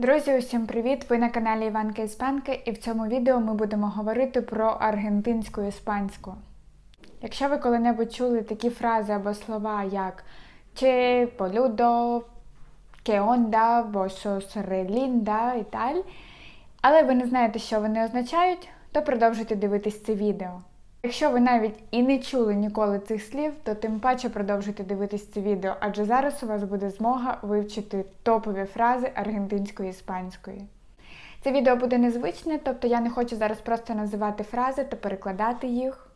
Друзі, усім привіт! Ви на каналі Іванка Іспанка, і в цьому відео ми будемо говорити про аргентинську іспанську. Якщо ви коли-небудь чули такі фрази або слова, як «Che boludo», «Que onda», «Vos sos і tal, але ви не знаєте, що вони означають, то продовжуйте дивитись це відео. Якщо ви навіть і не чули ніколи цих слів, то тим паче продовжуйте дивитись це відео, адже зараз у вас буде змога вивчити топові фрази аргентинської іспанської. Це відео буде незвичне, тобто я не хочу зараз просто називати фрази та перекладати їх.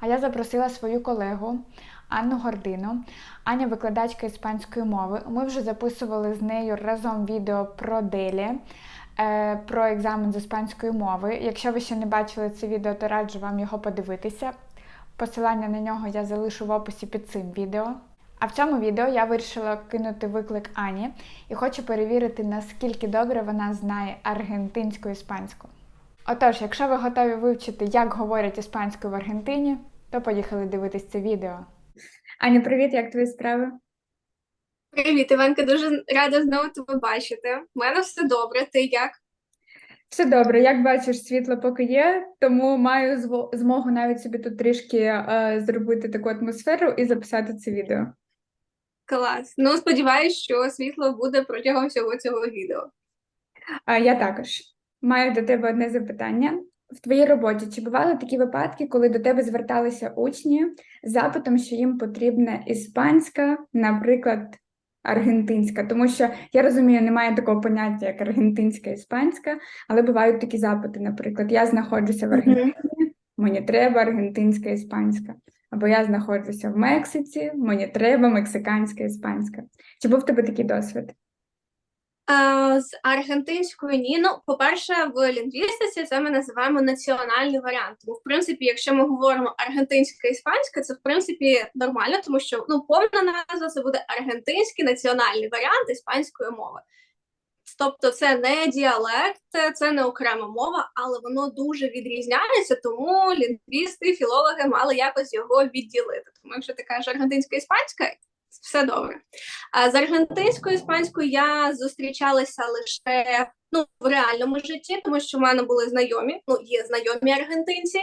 А я запросила свою колегу Анну Гордину. Аня викладачка іспанської мови. Ми вже записували з нею разом відео про делі, про екзамен з іспанської мови. Якщо ви ще не бачили це відео, то раджу вам його подивитися. Посилання на нього я залишу в описі під цим відео. А в цьому відео я вирішила кинути виклик Ані і хочу перевірити, наскільки добре вона знає аргентинську іспанську. Отож, якщо ви готові вивчити, як говорять іспанською в Аргентині, то поїхали дивитись це відео. Аня, привіт, як твої справи? Привіт, Іванка, дуже рада знову тебе бачити. У мене все добре. Ти як? Все добре, як бачиш, світло поки є, тому маю змогу навіть собі тут трішки е, зробити таку атмосферу і записати це відео. Клас. Ну, сподіваюсь, що світло буде протягом всього цього відео. А я також маю до тебе одне запитання. В твоїй роботі чи бували такі випадки, коли до тебе зверталися учні з запитом, що їм потрібна іспанська, наприклад, аргентинська? Тому що я розумію, немає такого поняття, як аргентинська іспанська, але бувають такі запити. Наприклад, я знаходжуся в Аргентині, мені треба аргентинська іспанська. Або я знаходжуся в Мексиці, мені треба мексиканська іспанська. Чи був в тебе такий досвід? З аргентинською ні. Ну, по-перше, в лінгвістиці це ми називаємо національний варіант. Тому, в принципі, якщо ми говоримо аргентинська іспанська, це в принципі нормально, тому що ну, повна назва це буде аргентинський національний варіант іспанської мови. Тобто це не діалект, це не окрема мова, але воно дуже відрізняється, тому лінгвісти, філологи мали якось його відділити. Тому якщо ти кажеш аргентинська іспанська, все добре. А з аргентинською іспанською я зустрічалася лише ну, в реальному житті, тому що в мене були знайомі, ну є знайомі аргентинці.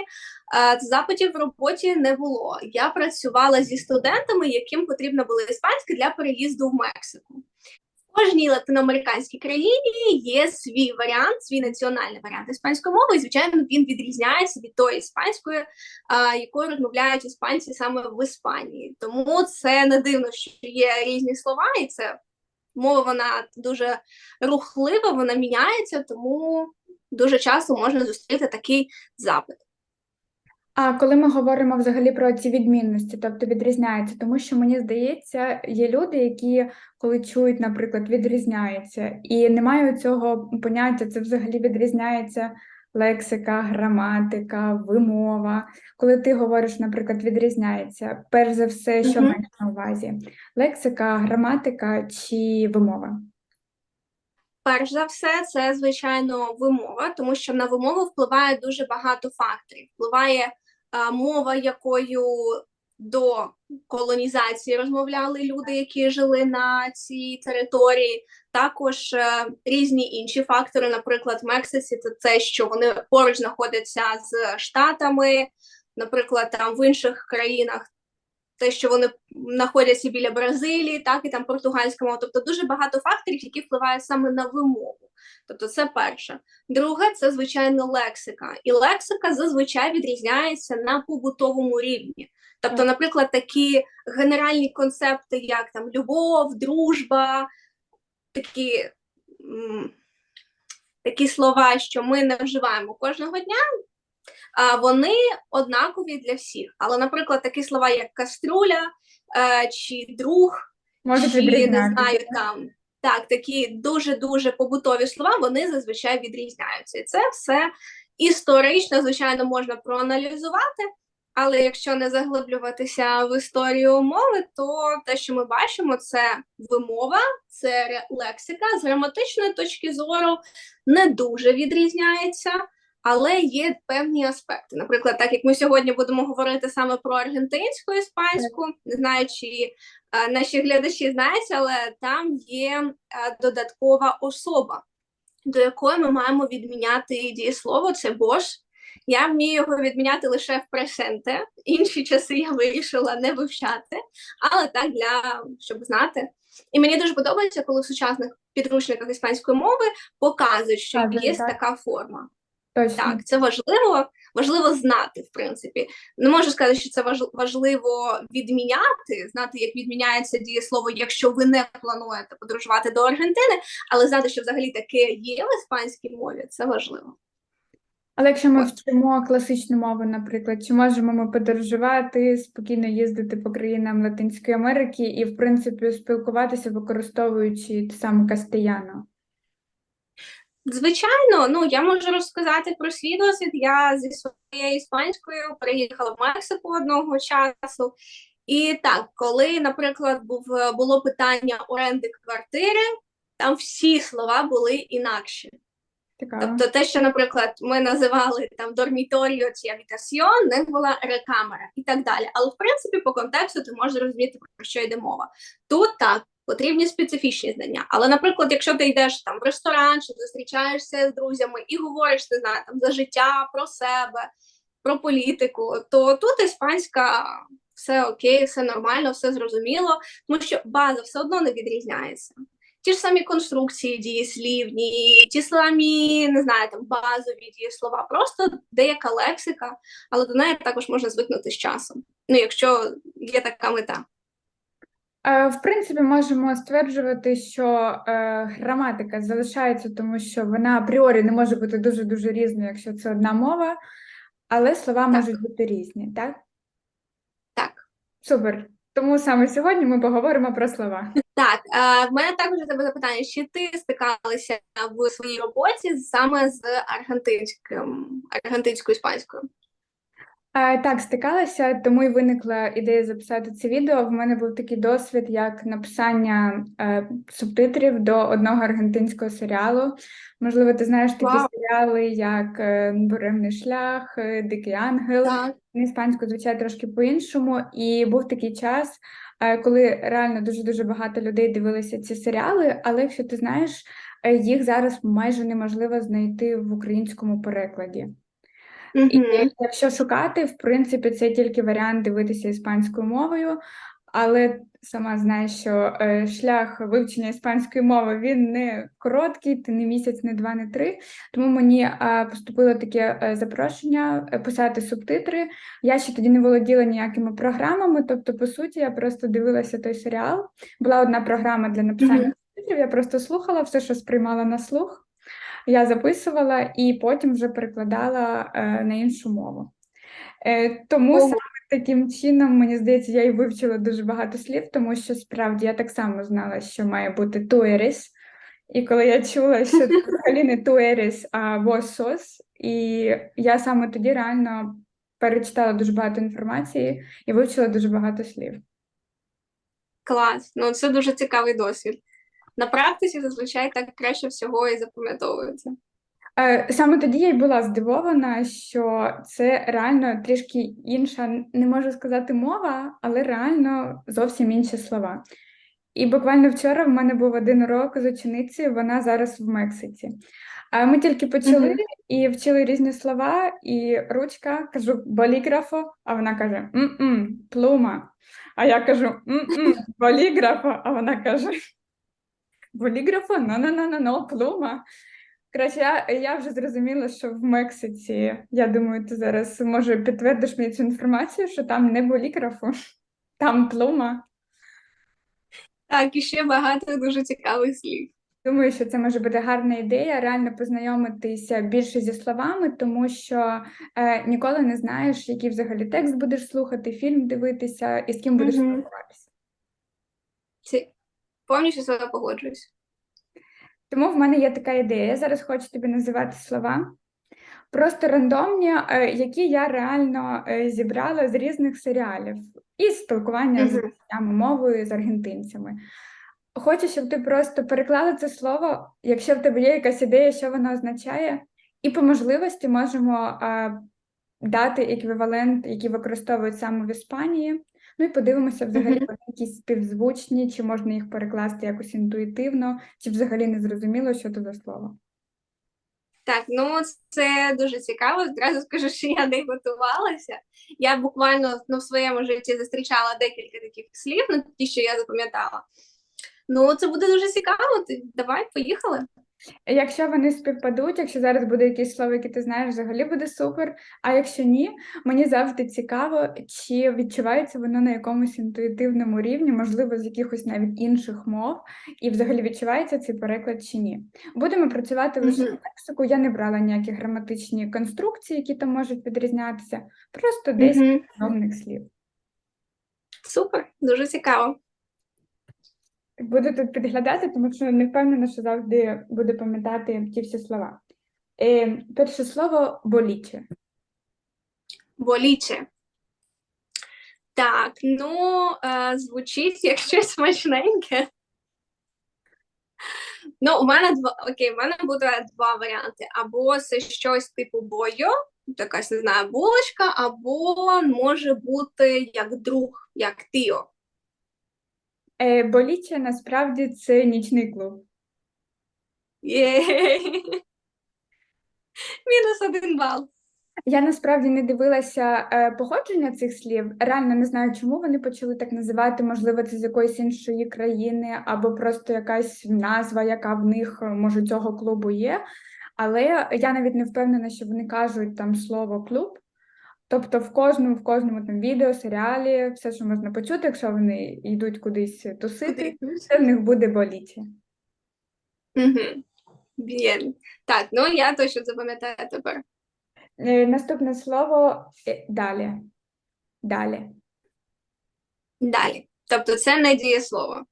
А запитів в роботі не було. Я працювала зі студентами, яким потрібна була іспанська для переїзду в Мексику. Кожній латиноамериканській країні є свій варіант, свій національний варіант іспанської мови, і звичайно він відрізняється від тої іспанської, а, якою розмовляють іспанці саме в Іспанії. Тому це не дивно, що є різні слова, і це мова вона дуже рухлива, вона міняється, тому дуже часто можна зустріти такий запит. А коли ми говоримо взагалі про ці відмінності, тобто відрізняються, тому що мені здається, є люди, які коли чують, наприклад, відрізняються, і немає цього поняття, це взагалі відрізняється лексика, граматика, вимова. Коли ти говориш, наприклад, відрізняється, перш за все, що маєш на увазі? Лексика, граматика чи вимова? Перш за все, це звичайно вимова, тому що на вимову впливає дуже багато факторів. Впливає мова, якою до колонізації розмовляли люди, які жили на цій території. Також е, різні інші фактори, наприклад, в Мексиці, це те, що вони поруч знаходяться з штатами, наприклад, там в інших країнах. Те, що вони знаходяться біля Бразилії, так і там португальська мова. Тобто дуже багато факторів, які впливають саме на вимову. Тобто, це перше. Друге, це звичайно лексика. І лексика зазвичай відрізняється на побутовому рівні. Тобто, наприклад, такі генеральні концепти, як там любов, дружба, такі, такі слова, що ми не вживаємо кожного дня. Вони однакові для всіх. Але, наприклад, такі слова, як каструля е, чи друг, Можуть чи не знаю там. Так, такі дуже-дуже побутові слова, вони зазвичай відрізняються. І це все історично, звичайно, можна проаналізувати, але якщо не заглиблюватися в історію мови, то те, що ми бачимо, це вимова, це лексика з граматичної точки зору не дуже відрізняється. Але є певні аспекти. Наприклад, так як ми сьогодні будемо говорити саме про аргентинську іспанську, не знаю, чи е, наші глядачі знають, але там є е, додаткова особа. до якої ми маємо відміняти дієслово, це бош. Я вмію його відміняти лише в пресенте. Інші часи я вирішила не вивчати, але так для щоб знати. І мені дуже подобається, коли в сучасних підручниках іспанської мови показують, що Так, є так. така форма. Точно. Так, це важливо, важливо знати, в принципі. Не можу сказати, що це важливо відміняти, знати, як відміняється дієслово, якщо ви не плануєте подорожувати до Аргентини, але знати, що взагалі таке є в іспанській мові, це важливо. Але якщо ми вчимо класичну мову, наприклад, чи можемо ми подорожувати, спокійно їздити по країнам Латинської Америки і, в принципі, спілкуватися, використовуючи те саме кастеяно? Звичайно, ну я можу розказати про свій досвід. Я зі своєю іспанською приїхала в Мексику одного часу. І так, коли, наприклад, був було питання оренди квартири, там всі слова були інакші. Цікаво. Тобто те, що, наприклад, ми називали там дорміторіо чи абітасьйон, не була рекамера і так далі. Але в принципі, по контексту ти можеш зрозуміти, про що йде мова. Тут так. Потрібні специфічні знання. Але, наприклад, якщо ти йдеш там в ресторан чи зустрічаєшся з друзями і говориш, не знаю, там за життя, про себе, про політику, то тут іспанська все окей, все нормально, все зрозуміло, тому що база все одно не відрізняється. Ті ж самі конструкції дієслівні, ті самі, не знаю, там базові дієслова, просто деяка лексика, але до неї також можна звикнути з часом. Ну, якщо є така мета. Е, В принципі, можемо стверджувати, що е, граматика залишається, тому що вона апріорі не може бути дуже-дуже різною, якщо це одна мова, але слова можуть бути різні, так? Так. Супер. Тому саме сьогодні ми поговоримо про слова. Так, е, в мене також тебе запитання: чи ти стикалася в своїй роботі саме з аргентинським, аргентинською іспанською? Так, стикалася, тому і виникла ідея записати це відео. В мене був такий досвід, як написання е, субтитрів до одного аргентинського серіалу. Можливо, ти знаєш такі Вау. серіали, як е, Буремний шлях, е, Дикий ангел. Так. На іспанську звучать трошки по-іншому. І був такий час, е, коли реально дуже-дуже багато людей дивилися ці серіали, але якщо ти знаєш, е, їх зараз майже неможливо знайти в українському перекладі. І якщо шукати, в принципі, це тільки варіант дивитися іспанською мовою, але сама знаєш, що е, шлях вивчення іспанської мови він не короткий, ти не місяць, не два, не три. Тому мені е, поступило таке е, запрошення е, писати субтитри. Я ще тоді не володіла ніякими програмами, тобто, по суті, я просто дивилася той серіал. Була одна програма для написання субтитрів, я просто слухала все, що сприймала на слух. Я записувала і потім вже перекладала е, на іншу мову. Е, тому саме таким чином, мені здається, я і вивчила дуже багато слів, тому що справді я так само знала, що має бути туеріс. І коли я чула, що це взагалі не туеріс, а восос, і я саме тоді реально перечитала дуже багато інформації і вивчила дуже багато слів. Клас. Ну це дуже цікавий досвід. На практиці зазвичай так краще всього і запам'ятовується. Е, Саме тоді я й була здивована, що це реально трішки інша, не можу сказати мова, але реально зовсім інші слова. І буквально вчора в мене був один урок з ученицею, вона зараз в Мексиці. А ми тільки почали Мгм. і вчили різні слова, і ручка, кажу боліграфо, а вона каже м-м, плума. А я кажу м-м, боліграфо, а вона каже боліграфо, но-но-но-но, плума. Коротше, я, я вже зрозуміла, що в Мексиці, я думаю, ти зараз може підтвердиш мені цю інформацію, що там не боліграфу, там плума. Так, і ще багато дуже цікавих слів. Думаю, що це може бути гарна ідея, реально познайомитися більше зі словами, тому що е, ніколи не знаєш, який взагалі текст будеш слухати, фільм дивитися і з ким будеш Мгм. спілкуватися. Ці... Повністю з вами погоджуюсь. Тому в мене є така ідея. Я зараз хочу тобі називати слова. Просто рандомні, е, які я реально е, зібрала з різних серіалів і з спілкування з Мгм. друзями, мовою з аргентинцями. Хочу, щоб ти просто переклала це слово, якщо в тебе є якась ідея, що воно означає, і по можливості можемо е, дати еквівалент, який використовують саме в Іспанії. Ну і подивимося, взагалі, вони якісь співзвучні, чи можна їх перекласти якось інтуїтивно, чи взагалі не зрозуміло, що це за слово. Так, ну це дуже цікаво. Зразу скажу, що я не готувалася. Я буквально ну, в своєму житті зустрічала декілька таких слів, ну ті, що я запам'ятала. Ну, це буде дуже цікаво. Давай, поїхали. Якщо вони співпадуть, якщо зараз буде якесь слово, яке ти знаєш, взагалі буде супер. А якщо ні, мені завжди цікаво, чи відчувається воно на якомусь інтуїтивному рівні, можливо, з якихось навіть інших мов, і взагалі відчувається цей переклад чи ні. Будемо працювати лише з лексику. Я не брала ніякі граматичні конструкції, які там можуть відрізнятися, просто 10 Мгм. нових слів. Супер, дуже цікаво. Буду тут підглядати, тому що не впевнена, що завжди буду пам'ятати ті всі слова. Е, перше слово боліче. Боліче. Так, ну, е, звучить як щось смачненьке. Ну, у мене два окей, у мене буде два варіанти. Або це щось типу бойо, якась, не знаю, булочка, або може бути як друг, як тіо. Е, боліче насправді це нічний клуб. Єй! Мінус один бал. Я насправді не дивилася е, походження цих слів. Реально не знаю, чому вони почали так називати. Можливо, це з якоїсь іншої країни, або просто якась назва, яка в них е, може цього клубу є. Але я навіть не впевнена, що вони кажуть там слово клуб. Тобто в кожному, в кожному там відео, серіалі, все, що можна почути, якщо вони йдуть кудись тусити, це в них буде боліче. Угу. Bien. Так, ну я точно запам'ятаю тепер. Е, Наступне слово е, далі. Далі. Далі. Тобто це не дієслово.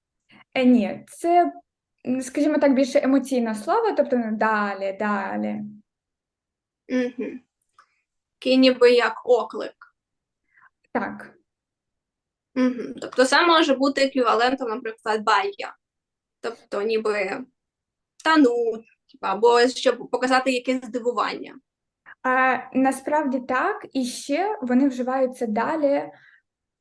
Е, ні, це, м, скажімо так, більше емоційне слово, тобто ну, далі, далі. Угу. Такий ніби як оклик. Так. Угу. Тобто це може бути еквівалентом, наприклад, бая. Тобто, ніби та ну, або щоб показати якесь здивування. А, насправді так, і ще вони вживаються далі,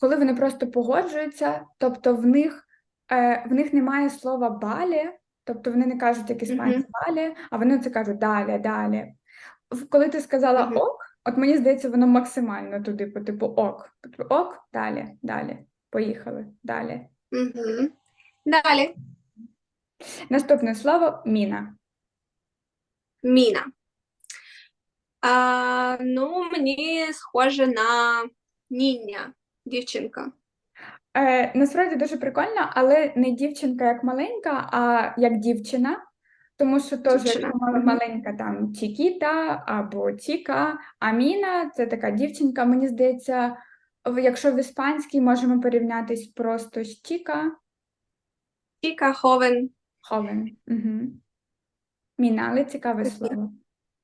коли вони просто погоджуються, тобто в них, е, в них немає слова балі, тобто вони не кажуть, як іспанці балі, а вони це кажуть далі, далі. Коли ти сказала Мгм. ок, от мені здається, воно максимально туди, по типу ок. Тобто ок, далі, далі. Поїхали, далі. Угу. Далі. Наступне слово міна. Міна. А, ну, мені схоже на ніння, дівчинка. Е, насправді дуже прикольно, але не дівчинка як маленька, а як дівчина. Тому що теж маленька там Чікіта або Тіка, а Міна це така дівчинка. Мені здається, якщо в іспанській можемо порівнятись просто з Чіка, Тіка, ховен. Ховен. Угу. Міна, але цікаве слово.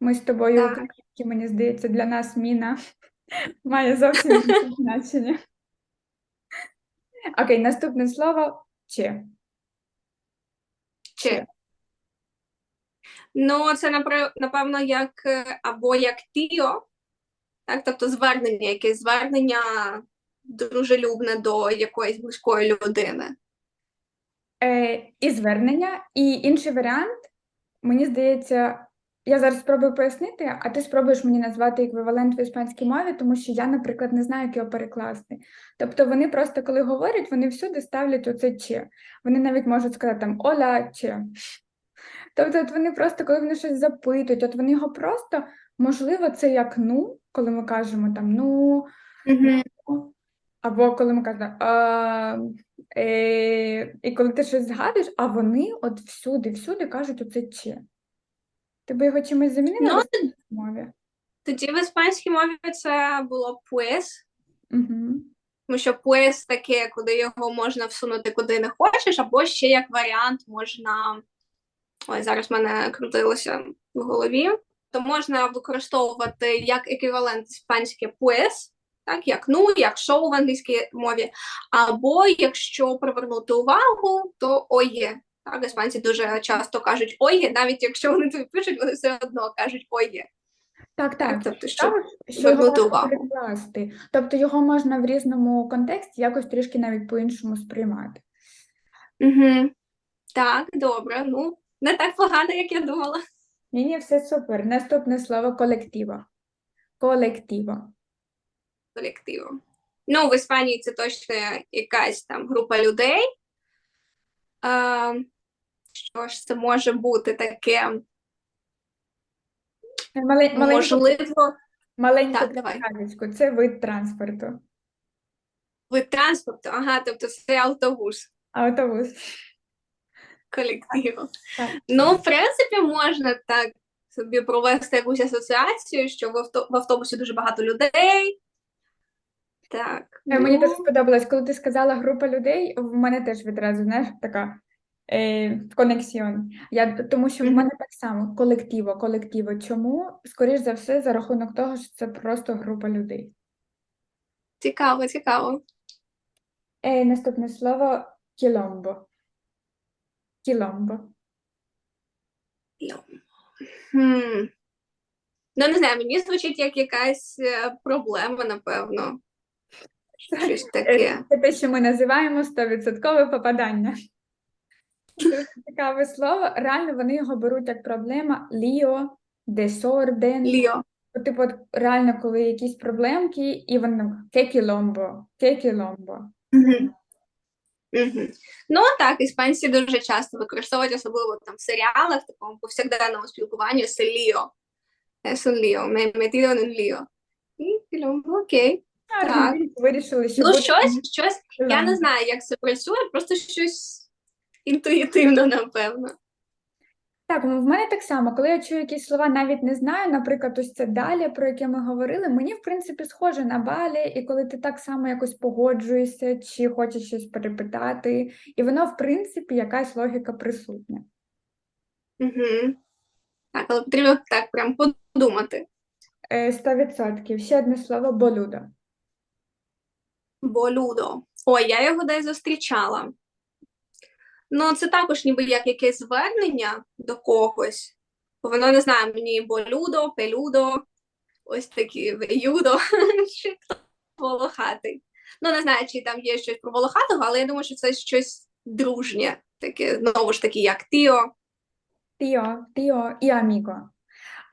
Ми з тобою українські, мені здається, для нас міна має зовсім інше значення. Окей, наступне слово че. Чи. Ну, це напевно як е, або як тіо, так, тобто звернення, якесь звернення дружелюбне до якоїсь близької людини. Е, і звернення, і інший варіант, мені здається, я зараз спробую пояснити, а ти спробуєш мені назвати еквівалент в іспанській мові, тому що я, наприклад, не знаю, як його перекласти. Тобто вони просто, коли говорять, вони всюди ставлять оце че. Вони навіть можуть сказати там оля че. Тобто, от вони просто, коли вони щось запитують, от вони його просто, можливо, це як ну, коли ми кажемо там ну. Або коли ми кажемо, а, е, і коли ти щось згадуєш, а вони от всюди, всюди кажуть оце че. Ти би його чимось замінила Ну, в іспанській мові? Тоді в іспанській мові це було pues, Угу. тому що pues таке, куди його можна всунути куди не хочеш, або ще як варіант можна. Ой, зараз в мене крутилося в голові. То можна використовувати як еквівалент іспанське pues, так, як ну, як шоу в англійській мові. Або якщо привернути увагу, то оє. Так, іспанці дуже часто кажуть оє, навіть якщо вони тобі пишуть, вони все одно кажуть оє. Так, так. Тобто, що звернути увагу. перекласти. Тобто його можна в різному контексті якось трішки навіть по-іншому сприймати. Угу. Так, добре. Ну, не так погано, як я думала. Ні, ні, все супер. Наступне слово колективо. Колективо. колективу. Ну, в Іспанії це точно якась там група людей. А, що ж це може бути таке? Мале- Маленьку, Можливо, маленьку так, давай. Це вид транспорту. вид транспорту. Ага, тобто це автобус Автобус. Колективу. Так. Ну, в принципі, можна так собі провести якусь асоціацію, що в, авто, в автобусі дуже багато людей. Так. Е, Мені ну, дуже сподобалось, коли ти сказала група людей, в мене теж відразу, знаєш, така е, конексіон. Я, тому що в мене так само колективо, колективо. Чому? Скоріш за все, за рахунок того, що це просто група людей. Цікаво, цікаво. Е, наступне слово кіломбо. Кіломбо. Хм. Ну, не знаю, мені звучить як якась е, проблема, напевно. Щось таке. Це те, що ми називаємо 100% попадання. Цікаве слово. Реально вони його беруть як проблема ліо, десорден. Ліо. Типу, от, реально, коли якісь проблемки, і воно кекіломбо, кекіломбо. Угу. Угу. Ну, так, іспанці дуже часто використовують, особливо там в серіалах, в такому повсякденному спілкуванні селіо. Metido en un lío. І окей. Так. Вирішили, що Ну, буде щось, щось, я не знаю, як це працює, просто щось інтуїтивно, напевно. Так, ну, в мене так само, коли я чую якісь слова, навіть не знаю, наприклад, ось це далі, про яке ми говорили, мені, в принципі, схоже на балі, і коли ти так само якось погоджуєшся, чи хочеш щось перепитати, і воно, в принципі, якась логіка присутня. Угу. Так, але потрібно так прям подумати. Е, 100%. Ще одне слово болюдо. Болюдо. Ой, я його десь зустрічала. Ну, це також ніби як якесь звернення до когось. Бо воно не знаю, мені болюдо, пелюдо, ось такі веюдо, чи хто волохатий. Ну, не знаю, чи там є щось про волохатого, але я думаю, що це щось дружнє, таке, знову ж таки, як тіо, Тіо, тіо і аміго.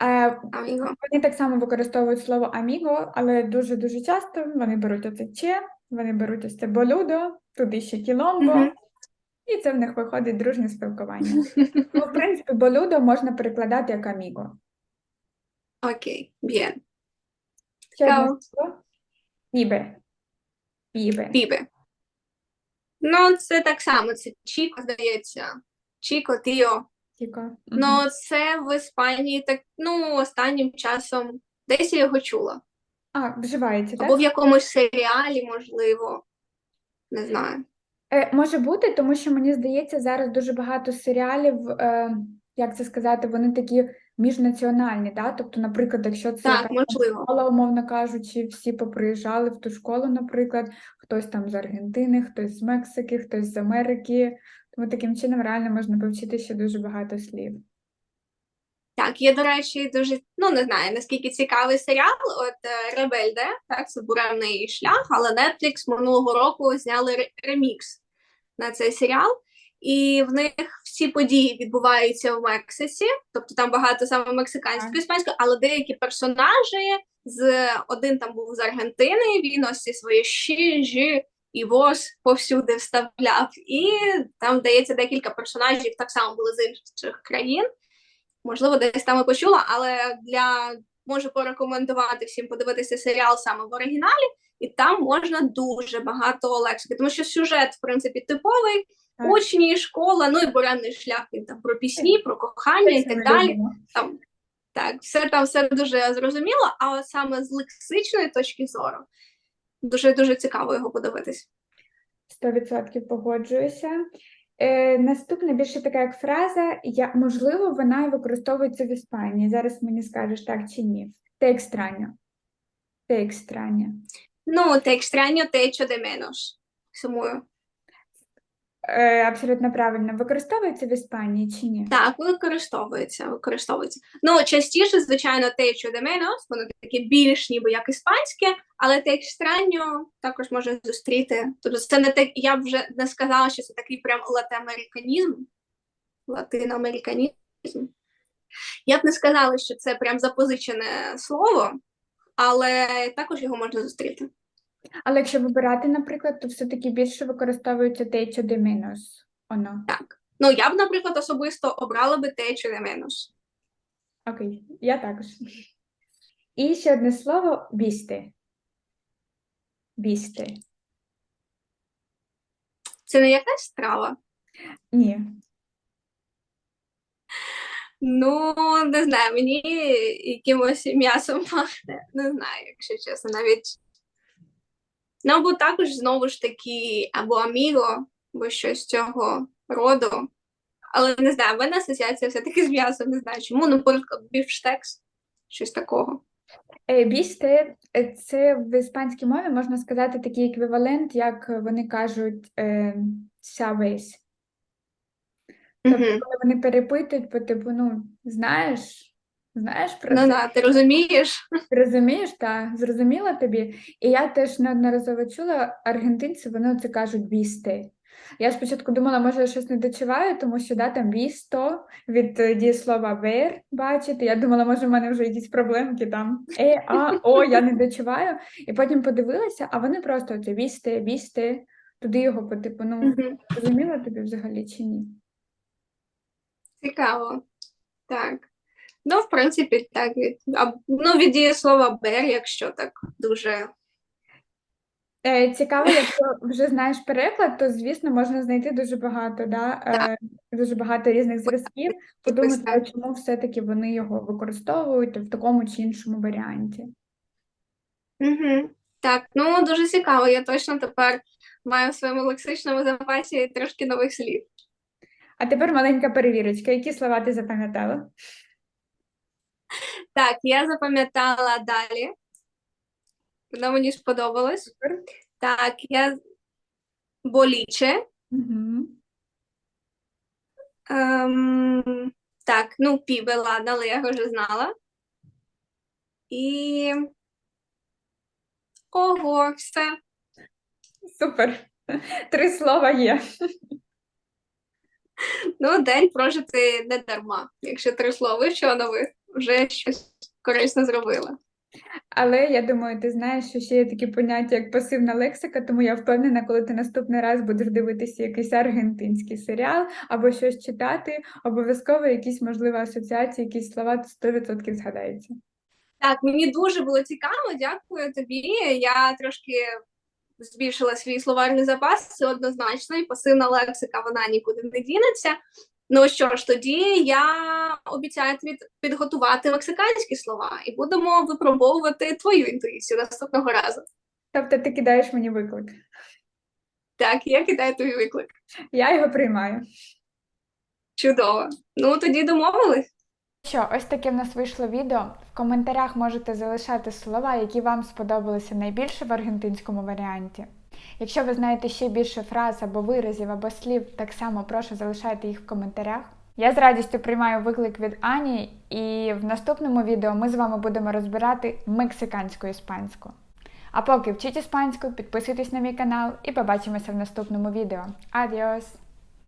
Е, аміго. Вони так само використовують слово аміго, але дуже-дуже часто вони беруть оце че, вони беруть ось це болюдо, туди ще кіломбо, Мгм. І це в них виходить дружнє спілкування. Ну, в принципі, болюдо можна перекладати як аміго. Окей, bien. Ще одне Цікаво. слово. Пібе. Пібе. Пібе. Ну, це так само, це Чіко, здається. Чіко, Тіо. Тільки. Мгм. Ну, це в Іспанії так, ну, останнім часом десь я його чула. А, вживається, так? Або в якомусь серіалі, можливо. Не знаю. Е, може бути, тому що мені здається, зараз дуже багато серіалів, е, як це сказати, вони такі міжнаціональні, да? Тобто, наприклад, якщо це Так, школа, умовно кажучи, всі поприїжджали в ту школу, наприклад, хтось там з Аргентини, хтось з Мексики, хтось з Америки. Тому таким чином реально можна повчити ще дуже багато слів. Так, є, до речі, дуже, ну, не знаю, наскільки цікавий серіал, от е, Ребельде, так, це буремний шлях, але Netflix минулого року зняли ремікс на цей серіал, і в них всі події відбуваються в Мексиці, тобто там багато саме мексиканської, іспанської, але деякі персонажі з один там був з Аргентини, він ось ці свої щі, жі і воз повсюди вставляв. І там, здається, декілька персонажів так само були з інших країн. Можливо, десь там і почула, але для можу порекомендувати всім подивитися серіал саме в оригіналі, і там можна дуже багато лексики, тому що сюжет, в принципі, типовий, Так. учні, школа, ну і буремний шлях він там про пісні, про кохання і так далі. любимо. Там так, все там все дуже зрозуміло, а от саме з лексичної точки зору дуже дуже цікаво його подивитись. 100% погоджуюся. Е, наступна більше така як фраза, я, можливо, вона і використовується в Іспанії. Зараз мені скажеш так чи ні. Те екстраньо. Те екстраньо. Ну, te extraño, te echo de menos. Сумую. Е, абсолютно правильно. Використовується в Іспанії чи ні? Так, використовується, використовується. Ну, частіше, звичайно, те, що de menos, воно таке більш ніби як іспанське, але те екстраньо також може зустріти. Тобто це не так, я б вже не сказала, що це такий прям латиноамериканізм, латиноамериканізм. Я б не сказала, що це прям запозичене слово, але також його можна зустріти. Але якщо вибирати, наприклад, то все-таки більше використовується te de menos. Оно. Так. Ну, я б, наприклад, особисто обрала би те чи не менш. Окей, я також. І ще одне слово бісти. Бісти. Це не якась страва. Ні. Ну, не знаю, мені якимось м'ясом пахне. Не знаю, якщо чесно, навіть. Ну, або також знову ж таки, або аміго, або щось цього роду. Але не знаю, в мене асоціація все-таки з м'ясом, не знаю чому. Ну, наприклад, біфштекс, щось такого. Е, Бісти е, це в іспанській мові можна сказати такий еквівалент, як вони кажуть е, Тобто, коли вони перепитують по типу, ну, знаєш, знаєш про Ну, це? да, ти розумієш? Розумієш, так, зрозуміла тобі. І я теж неодноразово чула, аргентинці вони це кажуть бісти. Я спочатку думала, може, я щось не дочуваю, тому що да, там бісто від е, дієслова вер, бачите. Я думала, може, в мене вже якісь проблемки там. Е, а, о, я не дочуваю. І потім подивилася, а вони просто це бісти, бісти, туди його по типу, ну, зрозуміла тобі взагалі чи ні? Цікаво. Так. Ну, в принципі, так. Від, а, ну, від дієслова бер, якщо так дуже. Е, Цікаво, якщо вже знаєш переклад, то звісно можна знайти дуже багато, да, е, дуже багато різних зразків, подумати, а чому все-таки вони його використовують в такому чи іншому варіанті. Угу. Так, ну дуже цікаво. Я точно тепер маю в своєму лексичному запасі трошки нових слів. А тепер маленька перевірочка. Які слова ти запам'ятала? Так, я запам'ятала далі. Воно мені сподобалось. Супер. Так, я боліче. Угу. Ем, так, ну, пібе, ладно, але я його вже знала. І. Ого, все. Супер. Три слова є. Ну, день прожити не дарма. Якщо три слова вивчила нових, вже щось корисно зробила. Але я думаю, ти знаєш, що ще є такі поняття, як пасивна лексика, тому я впевнена, коли ти наступний раз будеш дивитися якийсь аргентинський серіал або щось читати, обов'язково якісь, можливо, асоціації, якісь слова 100% згадається. Так, мені дуже було цікаво, дякую тобі. Я трошки збільшила свій словарний запас, це однозначно, і пасивна лексика вона нікуди не дінеться. Ну що ж, тоді я обіцяю тобі підготувати мексиканські слова і будемо випробовувати твою інтуїцію наступного разу. Тобто ти кидаєш мені виклик. Так, я кидаю тобі виклик. Я його приймаю. Чудово. Ну тоді домовились. Що, ось таке в нас вийшло відео. В коментарях можете залишати слова, які вам сподобалися найбільше в аргентинському варіанті. Якщо ви знаєте ще більше фраз або виразів або слів, так само прошу залишайте їх в коментарях. Я з радістю приймаю виклик від Ані, і в наступному відео ми з вами будемо розбирати мексиканську іспанську. А поки вчіть іспанську, підписуйтесь на мій канал і побачимося в наступному відео. Адіос!